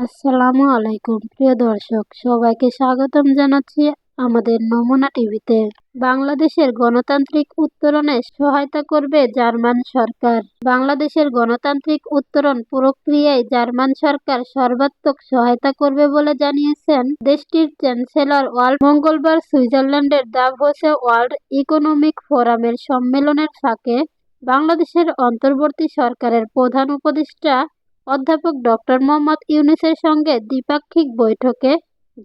আসসালামু আলাইকুম, প্রিয় দর্শক, সবাইকে স্বাগতম জানাচ্ছি আমাদের নমুনা টিভিতে। বাংলাদেশের গণতান্ত্রিক উত্তরণে সহায়তা করবে জার্মান সরকার। বাংলাদেশের গণতান্ত্রিক উত্তরণ প্রক্রিয়ায় জার্মান সরকার সর্বাত্মক সহায়তা করবে বলে জানিয়েছেন দেশটির চ্যান্সেলর ওয়ার্ল্ড মঙ্গলবার সুইজারল্যান্ডের দাভোসে ওয়ার্ল্ড ইকোনমিক ফোরামের সম্মেলনের ফাঁকে বাংলাদেশের অন্তর্বর্তী সরকারের প্রধান উপদেষ্টা অধ্যাপক ডক্টর মোহাম্মদ ইউনুসের সঙ্গে দ্বিপাক্ষিক বৈঠকে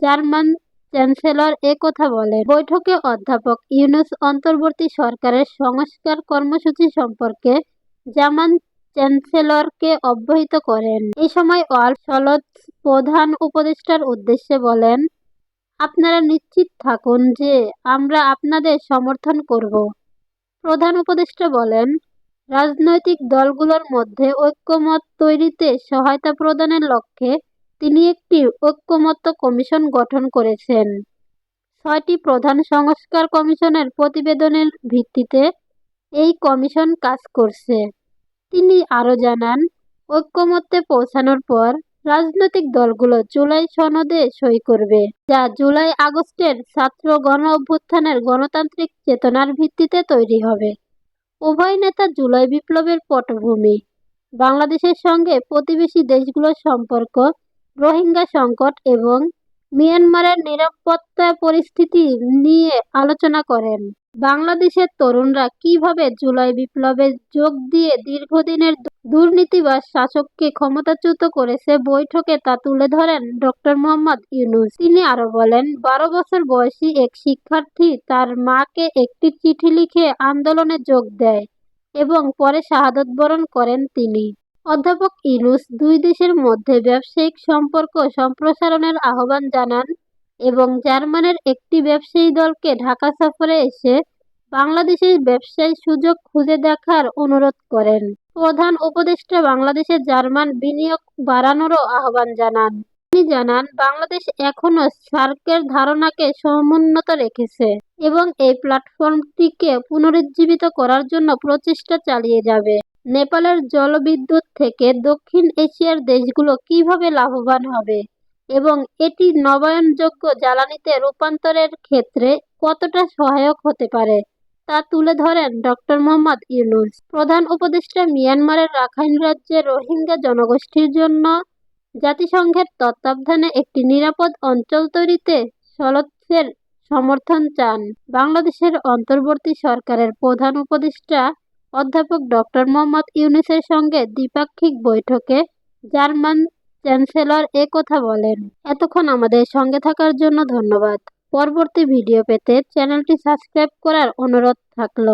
জার্মান চ্যান্সেলর এ কথা বলেন। বৈঠকে অধ্যাপক ইউনুস অন্তর্বর্তী সরকারের সংস্কার কর্মসূচি সম্পর্কে জার্মান চ্যান্সেলরকে অবহিত করেন। এ সময় ওয়ার্ল্ড সলজ প্রধান উপদেষ্টার উদ্দেশ্যে বলেন, আপনারা নিশ্চিত থাকুন যে আমরা আপনাদের সমর্থন করব। প্রধান উপদেষ্টা বলেন রাজনৈতিক দলগুলোর মধ্যে ঐক্যমত তৈরিতে সহায়তা প্রদানের লক্ষ্যে তিনি একটি ঐক্যমত্য কমিশন গঠন করেছেন। ছয়টি প্রধান সংস্কার কমিশনের প্রতিবেদনের ভিত্তিতে এই কমিশন কাজ করছে। তিনি আরও জানান, ঐক্যমত্যে পৌঁছানোর পর রাজনৈতিক দলগুলো জুলাই সনদে সই করবে, যা জুলাই আগস্টের ছাত্র গণ অভ্যুত্থানের গণতান্ত্রিক চেতনার ভিত্তিতে তৈরি হবে। উভয় নেতা জুলাই বিপ্লবের পটভূমি। বাংলাদেশের সঙ্গে প্রতিবেশী দেশগুলোর সম্পর্ক, রোহিঙ্গা সংকট এবং মিয়ানমারের নিরাপত্তা পরিস্থিতি নিয়ে আলোচনা করেন। বাংলাদেশের তরুণরা কীভাবে জুলাই বিপ্লবে যোগ দিয়ে দীর্ঘদিনের দুর্নীতিবাজ শাসককে ক্ষমতাচ্যুত করেছে বৈঠকে তা তুলে ধরেন ডক্টর মোহাম্মদ ইউনুস। তিনি আরও বলেন, বারো বছর বয়সী এক শিক্ষার্থী তার মাকে একটি চিঠি লিখে আন্দোলনে যোগ দেয় এবং পরে শাহাদত বরণ করেন তিনি। অধ্যাপক ইনুস দুই দেশের মধ্যে ব্যবসায়িক সম্পর্ক সম্প্রসারণের আহ্বান জানান এবং জার্মানের একটি ব্যবসায়ী দলকে ঢাকা সফরে এসে বাংলাদেশের ব্যবসায়ী সুযোগ খুঁজে দেখার অনুরোধ করেন। প্রধান উপদেষ্টা বাংলাদেশে জার্মান বিনিয়োগ বাড়ানোরও আহ্বান জানান। তিনি জানান, বাংলাদেশ এখনও সার্কের ধারণাকে সমুন্নত রেখেছে এবং এই প্ল্যাটফর্মটিকে পুনরুজ্জীবিত করার জন্য প্রচেষ্টা চালিয়ে যাবে। নেপালের জলবিদ্যুৎ থেকে দক্ষিণ এশিয়ার দেশগুলো কীভাবে লাভবান হবে? এবং এটি নবায়নযোগ্য জ্বালানিতে রূপান্তরের ক্ষেত্রে কতটা সহায়ক হতে পারে তা তুলে ধরেন ডক্টর মোহাম্মদ ইউনুস। প্রধান উপদেষ্টা মিয়ানমারের রাখাইন রাজ্যে রোহিঙ্গা জনগোষ্ঠীর জন্য জাতিসংঘের তত্ত্বাবধানে একটি নিরাপদ অঞ্চল তৈরিতে সলৎসের সমর্থন চান। বাংলাদেশের অন্তর্বর্তী সরকারের প্রধান উপদেষ্টা অধ্যাপক ডক্টর মোহাম্মদ ইউনুসের সঙ্গে দ্বিপাক্ষিক বৈঠকে জার্মান চ্যান্সেলর এ কথা বলেন। এতক্ষণ আমাদের সঙ্গে থাকার জন্য ধন্যবাদ। পরবর্তী ভিডিও পেতে চ্যানেলটি সাবস্ক্রাইব করার অনুরোধ থাকল।